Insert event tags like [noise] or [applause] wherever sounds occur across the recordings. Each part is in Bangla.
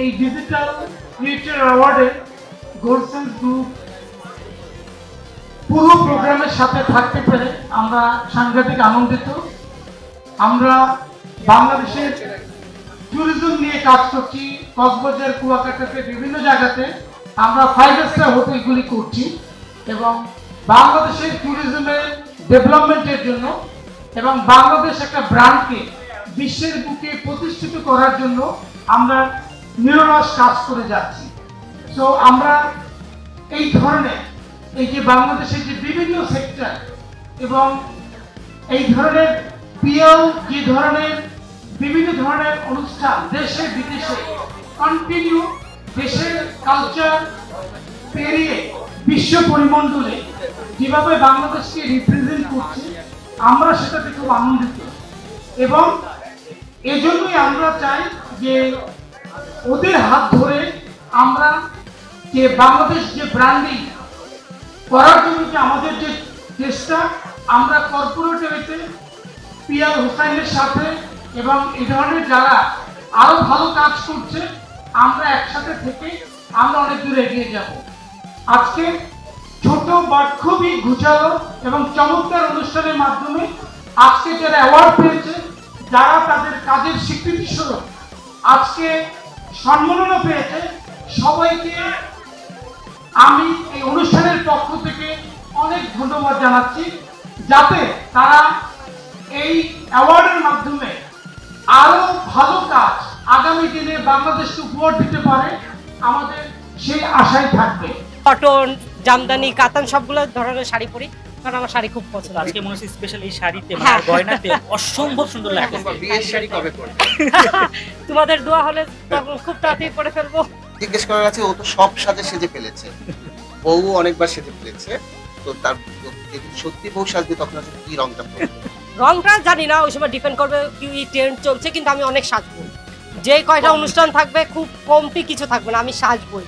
এই ডিজিটাল ক্রিয়েটর অ্যাওয়ার্ডে গোলসেন্স গ্রুপ পুরো প্রোগ্রামের সাথে থাকতে পেরে আমরা সাংঘাতিক আনন্দিত। আমরা বাংলাদেশের ট্যুরিজম নিয়ে কাজ করছি, কক্সবাজার, কুয়াকাটাতে, বিভিন্ন জায়গাতে। আমরা ফাইভ স্টার হোটেলগুলি করছি এবং বাংলাদেশের ট্যুরিজমের ডেভেলপমেন্টের জন্য এবং বাংলাদেশ একটা ব্র্যান্ডকে বিশ্বের বুকে প্রতিষ্ঠিত করার জন্য আমরা নিরলস কাজ করে যাচ্ছি। সো আমরা এই ধরনের এই যে বাংলাদেশের যে বিভিন্ন সেক্টর এবং এই ধরনের পিএল যে ধরনের বিভিন্ন ধরনের অনুষ্ঠান দেশে বিদেশে কন্টিনিউ দেশের কালচার পেরিয়ে বিশ্ব পরিমণ্ডলে যেভাবে বাংলাদেশকে রিপ্রেজেন্ট করছে, আমরা সেটাতে খুব আনন্দিত। এবং এজন্যই আমরা চাই যে ওদের হাত ধরে আমরা যে বাংলাদেশ যে ব্র্যান্ডিং করার জন্য যে আমাদের যে চেষ্টা, আমরা কর্পোরেট এতে পিয়ার হোসাইনের সাথে এবং এই ধরনের যারা আরও ভালো কাজ করছে, আমরা একসাথে থেকে আমরা অনেক দূর এগিয়ে যাব। আজকে ছোট বাট খুবই ঘুচালো এবং চমৎকার অনুষ্ঠানের মাধ্যমে আজকে যারা অ্যাওয়ার্ড পেয়েছে, যারা তাদের কাজের স্বীকৃতি স্বরূপ, আজকে সম্মাননা পেয়েছে। সবাইকে আমি এই অনুষ্ঠানের পক্ষ থেকে অনেক ধন্যবাদ জানাচ্ছি, যাতে তারা এই অ্যাওয়ার্ডের মাধ্যমে আরও ভালো কাজ আগামী দিনে বাংলাদেশকে উপহার দিতে পারে, আমাদের সেই আশাই থাকবে। কটন, জামদানি, কাতান, সবগুলো ধরনের শাড়ি পরি। কারণ আমার শাড়ি খুব পছন্দ। আজকে মনে হচ্ছে স্পেশাল এই শাড়িতে হ্যাঁ। মানে গয়নাতে অসম্ভব সুন্দর লাগছে। বিয়ের শাড়ি কবে করবে [laughs] তোমাদের দোয়া হলে খুব তাড়াতাড়ি পরে ফেলব। জিজ্ঞেস করার আছে ও তো সব সাজে সেজে ফেলেছে। বউ অনেকবার সেজে ফেলেছে তো তার সত্যি বউ সাজবে তখন আছে কি রংটা পরবে? রংটা জানি না ওই সময় ডিপেন্ড করবে কি ট্রেন্ড চলছে কিন্তু আমি অনেক সাজবো। যে কয়টা অনুষ্ঠান থাকবে খুব কমতি কিছু থাকবে না আমি সাজবই।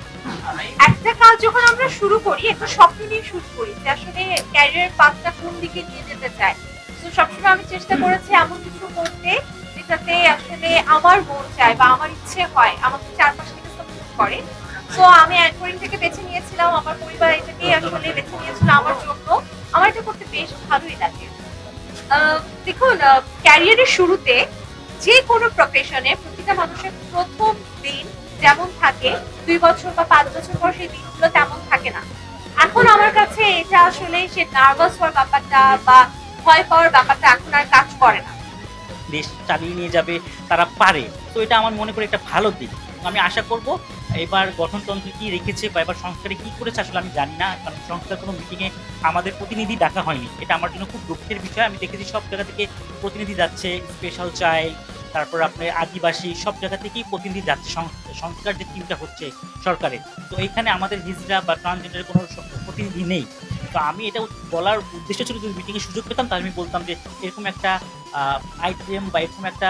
একটা কাজ যখন আমরা শুরু করি, একটা স্বপ্ন নিয়ে শুরু করি যে আসলে ক্যারিয়ার পাথটা কোন দিকে নিয়ে যেতে চাই। তো সবসময় আমি চেষ্টা করেছি এমন কিছু করতে যেটাতে আসলে আমার মন চায় বা আমার ইচ্ছে হয়, আমাকে চারপাশ থেকে সাপোর্ট করে। তো আমি অ্যাঙ্করিং থেকে বেছে নিয়েছিলাম, আমার পরিবার এটাকেই আসলে বেছে নিয়েছিল আমার জন্য। আমার এটা করতে বেশ ভালোই লাগে। দেখুন ক্যারিয়ারের শুরুতে যে কোনো প্রফেশনে প্রতিটা মানুষের প্রথম দিন যেমন থাকে দুই বছর বা পাঁচ বছর পর সেই দিনগুলো তেমন থাকে না। এখন আমার কাছে এটা আসলে সে নার্ভাস হওয়ার ব্যাপারটা বা ভয় পাওয়ার ব্যাপারটা এখন আর কাজ করে না। দেশ চালিয়ে নিয়ে যাবে, তারা পারে। তো এটা আমার মনে করি একটা ভালো দিক। আমি আশা করব এবার গঠনতন্ত্র কি রেখেছে বা এবার সংস্কারে কি করেছে আসলে আমি জানি না, কারণ সংস্কার কোনো মিটিংয়ে আমাদের প্রতিনিধি ডাকা হয়নি। এটা আমার জন্য খুব দুঃখের বিষয়। আমি দেখেছি সব জায়গা থেকে প্রতিনিধি যাচ্ছে স্পেশাল চাইল্ড তারপর আপনার আদিবাসী সব জায়গা থেকেই প্রতিনিধি যাচ্ছে সংস্কার যে টিমটা হচ্ছে সরকারের। তো এখানে আমাদের হিজড়া বা ট্রান্সজেন্ডারের কোনো প্রতিনিধি নেই। তো আমি এটা বলার উদ্দেশ্য ছিল যদি মিটিংয়ে সুযোগ পেতাম, তাহলে আমি বলতাম যে এরকম একটা আইটেম বা এরকম একটা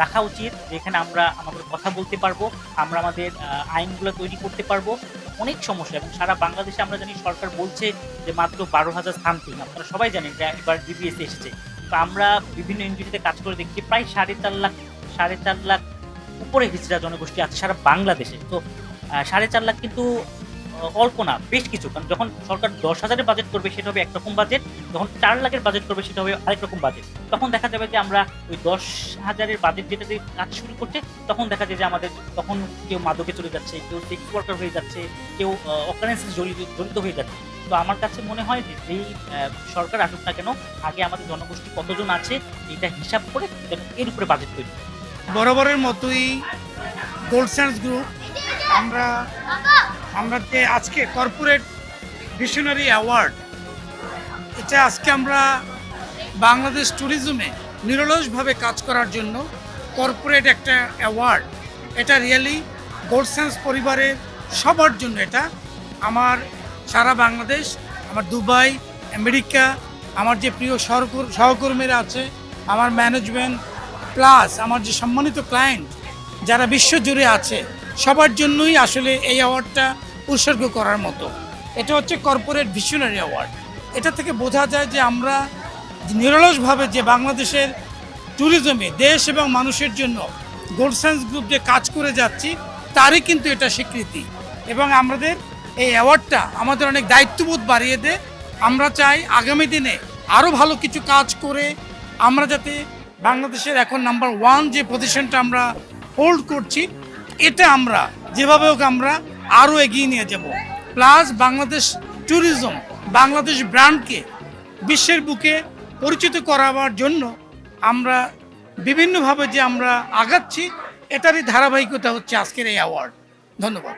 রাখা উচিত, যেখানে আমরা আমাদের কথা বলতে পারব, আমরা আমাদের আইনগুলো তৈরি করতে পারব। অনেক সমস্যা, এবং সারা বাংলাদেশে আমরা জানি সরকার বলছে যে মাত্র বারো হাজার সামথিং আপনারা সবাই জানেন যে এবার ডিবিএস এসেছে। তো আমরা বিভিন্ন এনজিওতে কাজ করে দেখছি প্রায় সাড়ে চার লাখ, সাড়ে চার লাখ উপরে হিজড়া জনগোষ্ঠী আছে সারা বাংলাদেশে। তো সাড়ে চার লাখ কিন্তু অল্প না, বেশ কিছু। কারণ যখন সরকার দশ হাজারের বাজেট করবে, সেটা হবে একরকম বাজেট যখন চার লাখের বাজেট করবে, সেটা হবে আরেক রকম বাজেট তখন দেখা যাবে যে আমরা ওই দশ হাজারের বাজেট যেটা দিয়ে কাজ শুরু করছে, তখন দেখা যায় যে আমাদের তখন কেউ মাদকে চলে যাচ্ছে, কেউ সেক্স ওয়ার্কার হয়ে যাচ্ছে, কেউ অকারেন্সে জড়িত জড়িত হয়ে যাচ্ছে। তো আমার কাছে মনে হয় যে যেই সরকার আসুক না কেন, আগে আমাদের জনগোষ্ঠী কতজন আছে, এটা হিসাব করে এর উপরে বাজেট তৈরি বরাবরের মতোই গোল্ড স্যান্ডস গ্রুপ আমরা আমরা যে আজকে কর্পোরেট ভিশনারি অ্যাওয়ার্ড এটা আজকে আমরা বাংলাদেশ ট্যুরিজমে নিরলসভাবে কাজ করার জন্য কর্পোরেট একটা অ্যাওয়ার্ড এটা রিয়েলি গোল্ড স্যান্স পরিবারের সবার জন্য এটা, আমার সারা বাংলাদেশ, আমার দুবাই, আমেরিকা, আমার যে প্রিয় সহকর- সহকর্মীরা আছে, আমার ম্যানেজমেন্ট প্লাস আমার যে সম্মানিত ক্লায়েন্ট যারা বিশ্বজুড়ে আছে, সবার জন্যই আসলে এই অ্যাওয়ার্ডটা উৎসর্গ করার মতো। এটা হচ্ছে কর্পোরেট ভিশনারি অ্যাওয়ার্ড এটা থেকে বোঝা যায় যে আমরা নিরলসভাবে যে বাংলাদেশের ট্যুরিজমে দেশ এবং মানুষের জন্য গোল্ড সায়েন্স গ্রুপ যে কাজ করে যাচ্ছি, তারই কিন্তু এটা স্বীকৃতি। এবং আমাদের এই অ্যাওয়ার্ডটা আমাদের অনেক দায়িত্ববোধ বাড়িয়ে দেয় আমরা চাই আগামী দিনে আরও ভালো কিছু কাজ করে আমরা যাতে বাংলাদেশের এখন নাম্বার ওয়ান যে পজিশনটা আমরা হোল্ড করছি, এটা আমরা, যেভাবে হোক আমরা আরও এগিয়ে নিয়ে যাব। প্লাস বাংলাদেশ ট্যুরিজম বাংলাদেশ ব্র্যান্ডকে বিশ্বের বুকে পরিচিত করাবার জন্য আমরা বিভিন্নভাবে যে আমরা আগাচ্ছি, এটারই ধারাবাহিকতা হচ্ছে আজকের এই অ্যাওয়ার্ড ধন্যবাদ।